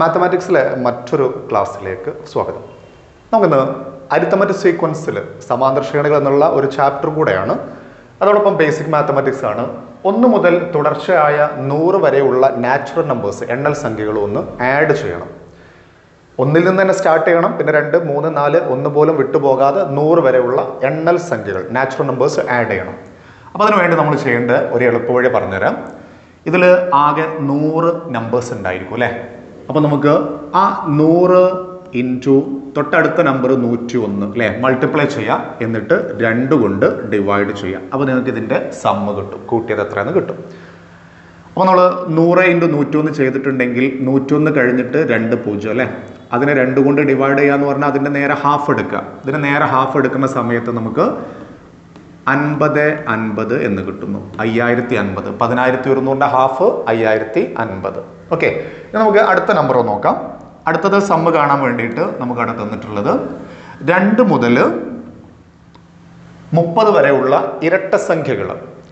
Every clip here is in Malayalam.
മാത്തമാറ്റിക്സിലെ മറ്റൊരു ക്ലാസ്സിലേക്ക് സ്വാഗതം. നമുക്കിന്ന് അരിത്തമറ്റ് സീക്വൻസിൽ സമാന്തര ശ്രേണികൾ എന്നുള്ള ഒരു ചാപ്റ്റർ കൂടെയാണ്. അതോടൊപ്പം ബേസിക് മാത്തമാറ്റിക്സ് ആണ്. ഒന്ന് മുതൽ തുടർച്ചയായ നൂറ് വരെയുള്ള നാച്ചുറൽ നമ്പേഴ്സ് എണ്ണൽ സംഖ്യകളും ഒന്ന് ആഡ് ചെയ്യണം. ഒന്നിൽ നിന്ന് തന്നെ സ്റ്റാർട്ട് ചെയ്യണം. പിന്നെ രണ്ട് മൂന്ന് നാല് ഒന്ന് പോലും വിട്ടുപോകാതെ നൂറ് വരെയുള്ള എണ്ണൽ സംഖ്യകൾ നാച്ചുറൽ നമ്പേഴ്സ് ആഡ് ചെയ്യണം. അപ്പോൾ അതിനുവേണ്ടി നമ്മൾ ചെയ്യേണ്ട ഒരു എളുപ്പവഴി പറഞ്ഞുതരാം. ഇതിൽ ആകെ നൂറ് നമ്പേഴ്സ് ഉണ്ടായിരിക്കും അല്ലേ? അപ്പോൾ നമുക്ക് ആ നൂറ് ഇന്റു തൊട്ടടുത്ത നമ്പർ നൂറ്റി ഒന്ന് അല്ലേ മൾട്ടിപ്ലൈ ചെയ്യാം. എന്നിട്ട് രണ്ട് കൊണ്ട് ഡിവൈഡ് ചെയ്യാം. അപ്പോൾ നിങ്ങൾക്ക് ഇതിന്റെ സമ്മ കിട്ടും. കൂട്ടിയത് എത്രയെന്ന് കിട്ടും. അപ്പോൾ നമ്മൾ നൂറ് ഇന്റു നൂറ്റൊന്ന് ചെയ്തിട്ടുണ്ടെങ്കിൽ നൂറ്റൊന്ന് കഴിഞ്ഞിട്ട് രണ്ട് പൂജ്യം അല്ലേ? അതിനെ രണ്ട് കൊണ്ട് ഡിവൈഡ് ചെയ്യുക എന്ന് പറഞ്ഞാൽ അതിന്റെ നേരെ ഹാഫ് എടുക്കുക. ഇതിന്റെ നേരെ ഹാഫ് എടുക്കുന്ന സമയത്ത് നമുക്ക് അൻപത് അൻപത് എന്ന് കിട്ടുന്നു. അയ്യായിരത്തി അൻപത്. പതിനായിരത്തി ഒരുന്നൂറിന്റെ ഹാഫ് അയ്യായിരത്തി അൻപത്. ഓക്കെ നമുക്ക് അടുത്ത നമ്പർ നോക്കാം. അടുത്തത് സമ്മ് കാണാൻ വേണ്ടിയിട്ട് നമുക്ക് അവിടെ തന്നിട്ടുള്ളത് രണ്ട് മുതൽ മുപ്പത് വരെയുള്ള ഇരട്ട സംഖ്യകൾ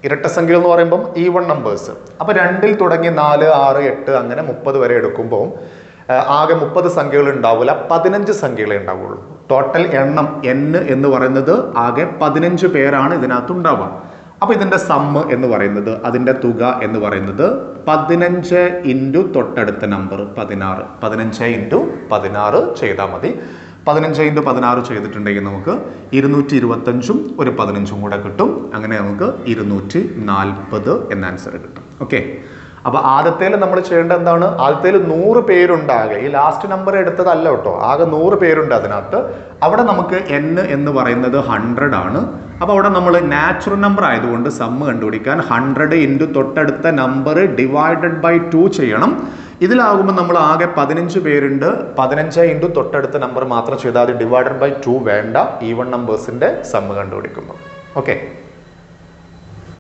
ഇരട്ട സംഖ്യകൾ എന്ന് പറയുമ്പം ഈവൺ നമ്പേഴ്സ് അപ്പൊ രണ്ടിൽ തുടങ്ങി നാല് ആറ് എട്ട് അങ്ങനെ മുപ്പത് വരെ എടുക്കുമ്പോൾ ആകെ മുപ്പത് സംഖ്യകൾ ഉണ്ടാവില്ല പതിനഞ്ച് സംഖ്യകളെ ഉണ്ടാവുള്ളൂ. ടോട്ടൽ എണ്ണം എൻ എന്ന് പറയുന്നത് ആകെ പതിനഞ്ച് പേരാണ് ഇതിനകത്ത് ഉണ്ടാവുക. അപ്പൊ ഇതിന്റെ സമ്മ് എന്ന് പറയുന്നത് അതിന്റെ തുക എന്ന് പറയുന്നത് പതിനഞ്ച് ഇന്റു തൊട്ടടുത്ത നമ്പർ പതിനാറ്. പതിനഞ്ച് ഇന്റു പതിനാറ് ചെയ്താൽ മതി. പതിനഞ്ച് ഇന്റു പതിനാറ് ചെയ്തിട്ടുണ്ടെങ്കിൽ നമുക്ക് ഇരുന്നൂറ്റി ഇരുപത്തഞ്ചും ഒരു പതിനഞ്ചും കൂടെ കിട്ടും. അങ്ങനെ നമുക്ക് ഇരുന്നൂറ്റി നാൽപ്പത് എന്ന ആൻസർ കിട്ടും. ഓക്കെ അപ്പൊ ആദ്യത്തേൽ നമ്മൾ ചെയ്യേണ്ട എന്താണ്? ആദ്യത്തേൽ നൂറ് പേരുണ്ടാകെ. ഈ ലാസ്റ്റ് നമ്പർ എടുത്തതല്ല കേട്ടോ. ആകെ നൂറ് പേരുണ്ട് അതിനകത്ത്. അവിടെ നമുക്ക് എൻ എന്ന് പറയുന്നത് ഹൺഡ്രഡ് ആണ്. അപ്പൊ അവിടെ നമ്മൾ നാച്ചുറൽ നമ്പർ ആയതുകൊണ്ട് സമ്മ് കണ്ടുപിടിക്കാൻ ഹൺഡ്രഡ് ഇന്റു തൊട്ടടുത്ത നമ്പർ ഡിവൈഡഡ് ബൈ ടു ചെയ്യണം. ഇതിലാകുമ്പോൾ നമ്മൾ ആകെ പതിനഞ്ച് പേരുണ്ട്. പതിനഞ്ച് ഇന്റു തൊട്ടടുത്ത നമ്പർ മാത്രം ചെയ്താൽ ഡിവൈഡഡ് ബൈ ടു വേണ്ട. ഈവൺ നമ്പേഴ്സിന്റെ സമ്മ് കണ്ടുപിടിക്കുമ്പോൾ ഓക്കെ